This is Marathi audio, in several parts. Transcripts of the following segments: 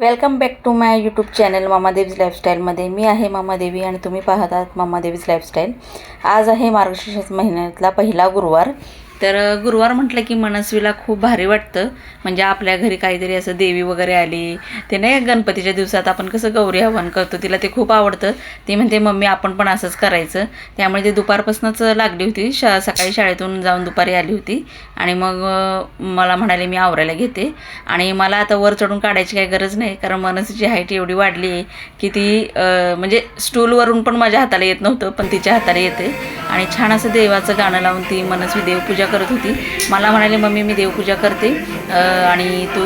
Welcome back to my YouTube channel Mamadevi's लाईफस्टाईलमध्ये मी आहे मामादेवी आणि तुम्ही पाहत आहात मामादेवीज लाईफस्टाईल आज आहे मार्गशीर्ष महिन्यातला पहिला गुरुवार. तर गुरुवार म्हटलं की मनस्वीला खूप भारी वाटतं. म्हणजे आपल्या घरी काहीतरी असं देवी वगैरे आली. ते नाही गणपतीच्या दिवसात आपण कसं गौरी हवन करतो तिला ते खूप आवडतं. ती म्हणते मम्मी आपण पण असंच करायचं. त्यामुळे ते दुपारपासूनच लागली होती. शा सकाळी शाळेतून जाऊन दुपारी आली होती. आणि मग मला म्हणाले मी आवरायला घेते. आणि मला आता वर चढून काढायची काही गरज नाही. कारण मनसीची हाईट एवढी वाढली आहे की ती म्हणजे स्टूलवरून पण माझ्या हाताला येत नव्हतं पण तिच्या हाताला येते. आणि छान असं देवाचं गाणं लावून ती मनस्वी देवपूजा करत होती. मला म्हणाले मम्मी मी देवपूजा करते आणि तू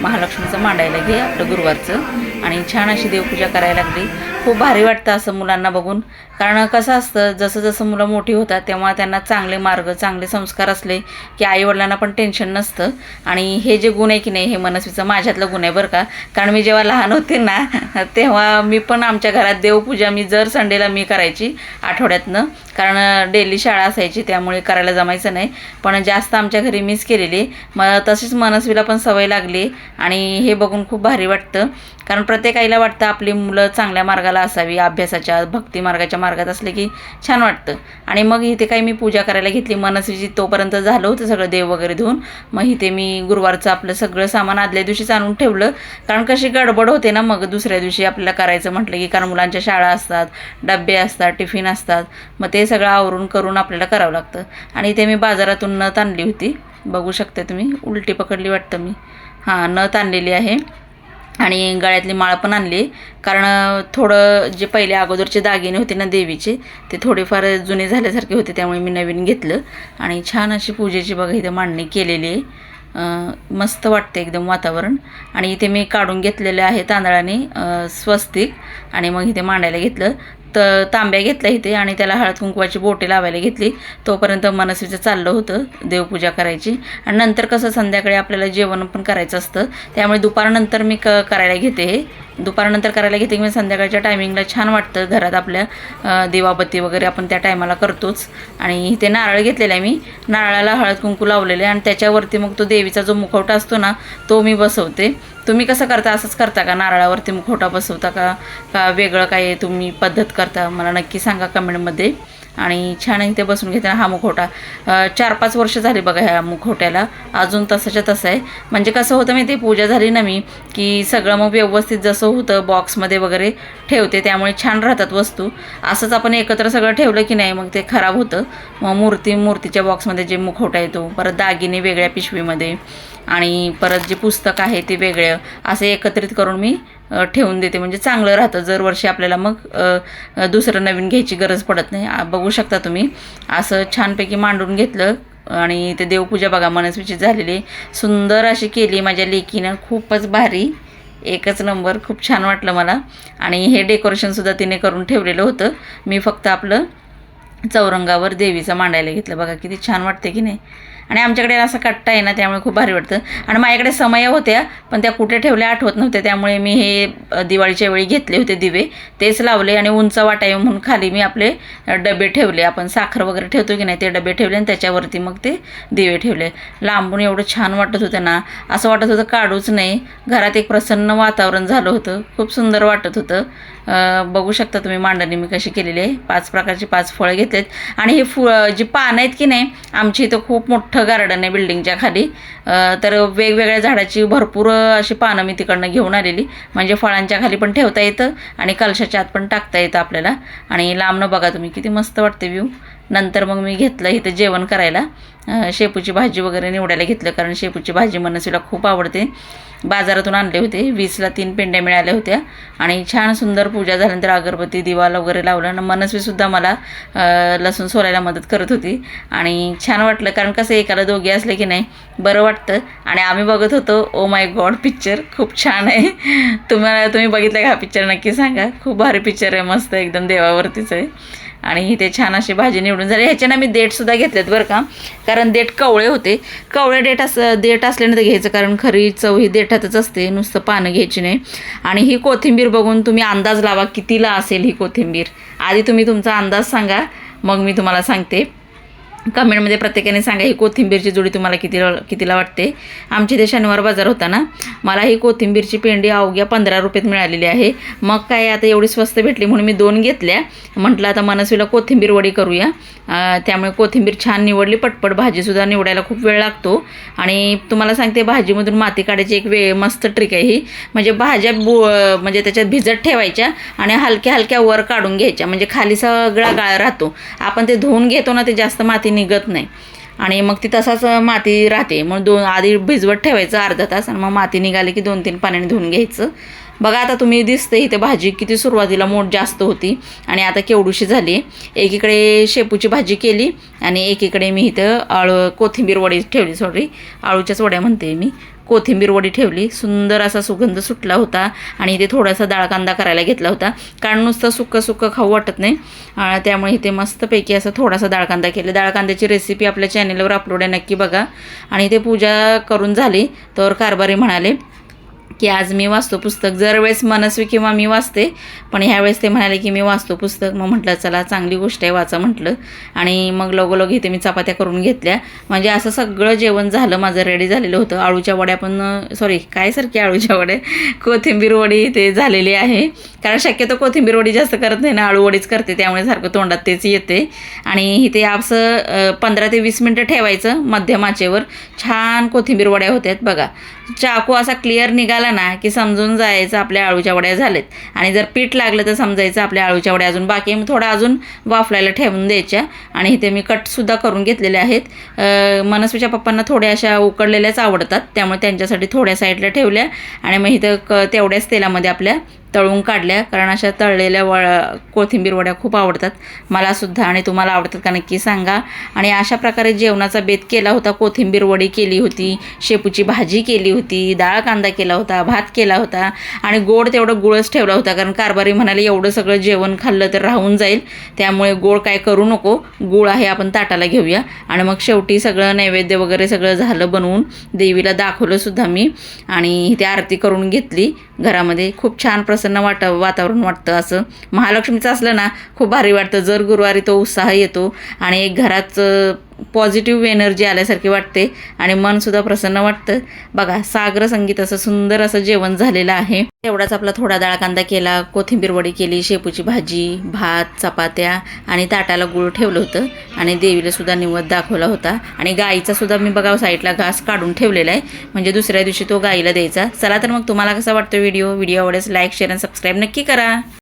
महालक्ष्मीचं मांडायला घे आपलं गुरुवारचं. आणि छान अशी देवपूजा करायला लागली. खूप भारी वाटतं असं मुलांना बघून. कारण कसं असतं जसं जसं मुलं मोठी होतात तेव्हा त्यांना चांगले मार्ग चांगले संस्कार असले की आईवडिलांना पण टेन्शन नसतं. आणि हे जे गुण आहे की नाही हे मनस्वीचं माझ्यातलं गुण आहे बरं का. कारण मी जेव्हा लहान होते ना तेव्हा मी पण आमच्या घरात देवपूजा मी जर संडेला मी करायची आठवड्यातनं कारण डेली शाळा असायची त्यामुळे करायला जमायचं नाही. पण जास्त आमच्या घरी मिस केलेली. मग तशीच मनस्वीला पण सवय लागली आणि हे बघून खूप भारी वाटतं. कारण प्रत्येक आईला वाटतं आपली मुलं चांगल्या मार्गाला असावी अभ्यासाच्या भक्ती मार्गाच्या मार्गात असले की छान वाटतं. आणि मग इथे काही मी पूजा करायला घेतली. मनस्वीची तोपर्यंत झालं होतं सगळं देव वगैरे धुवून. मग इथे मी गुरुवारचं आपलं सगळं सामान आदल्या दिवशीच आणून ठेवलं. कारण कशी गडबड होते ना मग दुसऱ्या दिवशी आपल्याला करायचं म्हटलं की कारण मुलांच्या शाळा असतात डबे असतात टिफिन असतात. मग ते सगळं आवरून करून आपल्याला करावं लागतं. आणि इथे मी बाजारातून नथ आणली होती. बघू शकता तुम्ही उलटी पकडली वाटतं मी. हां नथ आणलेली आहे. आणि गळ्यातली माळ पण आणली. कारण थोडं जे पहिले अगोदरचे दागिने होते ना देवीचे ते थोडेफार जुने झाल्यासारखे होते त्यामुळे मी नवीन घेतलं. आणि छान अशी पूजेची बघा इथं मांडणी केलेली आहे. मस्त वाटतं एकदम वातावरण. आणि इथे मी काढून घेतलेले आहे तांदळाने स्वस्तिक. आणि मग इथे मांडायला घेतलं. तर तांब्या घेतल्या इथे आणि त्याला हळद कुंकवाची बोटे लावायला घेतली. तोपर्यंत मनस्वीचं चाललं होतं देवपूजा करायची. आणि नंतर कसं संध्याकाळी आपल्याला जेवण पण करायचं असतं. त्यामुळे दुपारनंतर मी क करायला घेते हे. दुपारनंतर करायला घेते की संध्याकाळच्या टायमिंगला छान वाटतं. घरात आपल्या दिवाबत्ती वगैरे आपण त्या टायमाला करतोच. आणि इथे नारळ घेतलेला आहे मी. नारळाला हळद कुंकू लावलेले आहे आणि त्याच्यावरती मग तो देवीचा जो मुखवटा असतो ना तो मी बसवते. तुम्ही कसं करता? असंच करता का? नारळावरती मुखवटा बसवता का? का वेगळं काय तुम्ही पद्धत करता? मला नक्की सांगा कमेंटमध्ये आणि छान इथे बसून घेताना हा मुखवटा. चार पाच वर्ष झाली बघा ह्या मुखवट्याला. अजून तसंच्या तसं आहे. म्हणजे कसं होतं मी ते पूजा झाली ना मी की सगळं मग व्यवस्थित जसं होतं बॉक्समध्ये वगैरे ठेवते त्यामुळे छान राहतात वस्तू. असंच आपण एकत्र सगळं ठेवलं की नाही मग ते खराब होतं. मग मूर्ती मूर्तीच्या बॉक्समध्ये जे मुखवटा येतो परत दागिने वेगळ्या पिशवीमध्ये आणि परत जे पुस्तक आहे ते वेगळं असे एकत्रित करून मी ठेवून देते. म्हणजे चांगलं राहतं. दरवर्षी आपल्याला मग दुसरं नवीन घ्यायची गरज पडत नाही. बघू शकता तुम्ही. असं छानपैकी मांडून घेतलं आणि ते देवपूजा बघा मनस्विचित झालेली. सुंदर अशी केली माझ्या लेकीनं. खूपच भारी. एकच नंबर. खूप छान वाटलं मला. आणि हे डेकोरेशनसुद्धा तिने करून ठेवलेलं होतं. मी फक्त आपलं चौरंगावर देवीचं मांडायला घेतलं. बघा किती छान वाटते की नाही? आणि आमच्याकडे असा कट्टा आहे ना त्यामुळे खूप भारी वाटतं. आणि माझ्याकडे समय होत्या पण त्या कुठे ठेवल्या आठवत नव्हत्या. त्यामुळे मी हे दिवाळीच्या वेळी घेतले होते दिवे. तेच लावले आणि उंच वाटावे म्हणून खाली मी आपले डबे ठेवले. आपण साखर वगैरे ठेवतो की नाही ते डबे ठेवले आणि त्याच्यावरती मग ते दिवे ठेवले. लांबून एवढं छान वाटत होतं ना. असं वाटत होतं काढूच नाही. घरात एक प्रसन्न वातावरण झालं होतं. खूप सुंदर वाटत होतं. बघू शकता तुम्ही मांडणी मी कशी केलेली आहे. पाच प्रकारची पाच फळं घेतलेत. आणि हे फु जी पानं आहेत की नाही आमची इथं खूप मोठं गार्डन आहे बिल्डिंगच्या खाली. तर वेगवेगळ्या झाडाची भरपूर अशी पानं मी तिकडनं घेऊन आलेली. म्हणजे फळांच्या खाली पण ठेवता येतं आणि कलशाच्या आत पण टाकता येतं आपल्याला. आणि लांबनं बघा तुम्ही किती मस्त वाटते व्ह्यू नंतर मग मी घेतलं इथं जेवण करायला. शेपूची भाजी वगैरे निवडायला घेतलं कारण शेपूची भाजी मनसीला खूप आवडते. बाजारातून आणले होते. वीसला तीन पेंड्या मिळाल्या होत्या. आणि छान सुंदर पूजा झाल्यानंतर अगरबत्ती दिवाला वगैरे लावलं. आणि मनस्वीसुद्धा मला लसूण सोलायला मदत करत होती. आणि छान वाटलं कारण कसं एकाला दोघे असले की नाही बरं वाटतं. आणि आम्ही बघत होतो ओ माय गॉड पिक्चर खूप छान आहे. तुम्हाला तुम्ही बघितलं का हा पिक्चर नक्की सांगा. खूप भारी पिक्चर आहे. मस्त एकदम देवावरतीच आहे. आणि इथे छान अशी भाजी निवडून झाली. ह्याच्यानं मी देठसुद्धा घेतलेत बरं का. कारण देठ कवळे होते. कवळे देठ अस देठ असल्याने तर घ्यायचं. कारण खरी चव ही देठातच असते. नुसतं पानं घ्यायची नाही. आणि ही कोथिंबीर बघून तुम्ही अंदाज लावा कितीला असेल ही कोथिंबीर. आधी तुम्ही तुमचा अंदाज सांगा. मग मी तुम्हाला सांगते. कमेंटमध्ये प्रत्येकाने सांगा ही कोथिंबीरची जोडी तुम्हाला किती कितीला वाटते? आमची इथे शनिवार बाजार होता ना मला ही कोथिंबीरची पेंडी अवघ्या पंधरा रुपयात मिळालेली आहे. मग काय आता एवढी स्वस्त भेटली म्हणून मी दोन घेतल्या. म्हटलं आता मनस्वीला कोथिंबीर वडी करूया. त्यामुळे कोथिंबीर छान निवडली पटपट भाजीसुद्धा निवडायला खूप वेळ लागतो. आणि तुम्हाला सांगते भाजीमधून माती काढायची एक वे मस्त ट्रिक आहे ही. म्हणजे भाज्या बु म्हणजे त्याच्यात भिजत ठेवायच्या आणि हलक्या हलक्या वर काढून घ्यायच्या. म्हणजे खाली सगळा गाळ राहतो. आपण ते धुवून घेतो ना ते जास्त माती निघत नाही. आणि मग ती तसाच माती राहते. मग दोन आधी भिजवत ठेवायचं अर्धा तास आणि मग माती निघाली की दोन तीन पाण्याने धुवून घ्यायचं. बघा आता तुम्ही दिसते इथे भाजी किती सुरुवातीला मोठ जास्त होती आणि आता केवडूशी झाली. एकीकडे शेपूची भाजी केली आणि एकीकडे मी इथं आळू कोथिंबीर वडी ठेवली सॉरी आळूच्याच वड्या म्हणते मी. कोथिंबीर वडी ठेवली. सुंदर असा सुगंध सुटला होता आणि इथे थोडासा डाळ कांदा करायला घेतला होता. कारण नुसतं सुक्कं सुक्कं खाऊ वाटत नाही. त्यामुळे इथे मस्तपैकी असं थोडासा डाळ कांदा केला. डाळ कांद्याची रेसिपी आपल्या चॅनेलवर अपलोड आहे नक्की बघा. आणि इथे पूजा करून झाली तर कारभारी म्हणाले की आज मी वाचतो पुस्तक. जर वेळेस मनस्वी किंवा मी वाचते पण ह्यावेळेस ते म्हणाले की मी वाचतो पुस्तक मग म्हटलं चला चांगली गोष्ट आहे वाचा म्हटलं. आणि मग लगोलग इथे मी चपात्या करून घेतल्या. म्हणजे असं सगळं जेवण झालं माझं रेडी झालेलं होतं. आळूच्या वड्या पण सॉरी काय सारखी आळूच्या वड्या? कोथिंबीर वडी ते झालेली आहे. कारण शक्यतो कोथिंबीर वडी जास्त करत नाही ना आळू वडीच करते त्यामुळे सारखं तोंडात तेच येते. आणि इथे असं पंधरा ते वीस मिनटं ठेवायचं मध्यम आचेवर. छान कोथिंबीर वड्या होत्यात बघा. चाकू असा क्लिअर निघाला ना की समजून जायचं आपल्या आळूच्या वड्या झाल्यात आणि जर पीठ लागलं तर समजायचं आपल्या आळूच्या वड्या अजून बाकी मी थोडा अजून वाफलायला ठेवून द्यायच्या. आणि इथे मी कटसुद्धा करून घेतलेले आहेत. मनस्वीच्या पप्पांना थोड्या अशा उकडलेल्याच आवडतात. त्यामुळे त्यांच्यासाठी थोड्या साईडला ठेवल्या. आणि मग इथं क तेवढ्याच तेलामध्ये आपल्या तळून काढल्या. कारण अशा तळलेल्या वळ कोथिंबीर वड्या खूप आवडतात. मलासुद्धा आणि तुम्हाला आवडतात का नक्की सांगा. आणि अशा प्रकारे जेवणाचा बेत केला होता. कोथिंबीर वडी केली होती. शेपूची भाजी केली होती. डाळ कांदा केला होता भात केला होता आणि गोड तेवढं गुळच ठेवला होता. कारण कारभारी म्हणाले एवढं सगळं जेवण खाल्लं तर राहून जाईल. त्यामुळे गोड काय करू नको गुळ आहे आपण ताटाला घेऊया. आणि मग शेवटी सगळं नैवेद्य वगैरे सगळं झालं बनवून देवीला दाखवलं सुद्धा मी. आणि ते आरती करून घेतली. घरामध्ये खूप छान प्रसन्न वाट वातावरण वाटतं असं. महालक्ष्मीचं असलं ना खूप भारी वाटतं. जर गुरुवारी तो उत्साह येतो आणि एक घराचं पॉझिटिव्ह एनर्जी आल्यासारखी वाटते आणि मनसुद्धा प्रसन्न वाटतं. बघा सागर संगीत असं सुंदर असं जेवण झालेलं आहे. एवढाच आपला थोडा डाळ कांदा केला कोथिंबीर वडी केली शेपूची भाजी भात चपात्या आणि ताटाला गुळ ठेवलं होतं आणि देवीला सुद्धा निवद दाखवला होता. आणि गाईचा सुद्धा मी बघा साईडला घास काढून ठेवलेला आहे. म्हणजे दुसऱ्या दिवशी तो गाईला द्यायचा. चला तर मग तुम्हाला कसा वाटतो व्हिडिओ? व्हिडिओ आवडेल लाईक शेअर आणि सबस्क्राईब नक्की करा.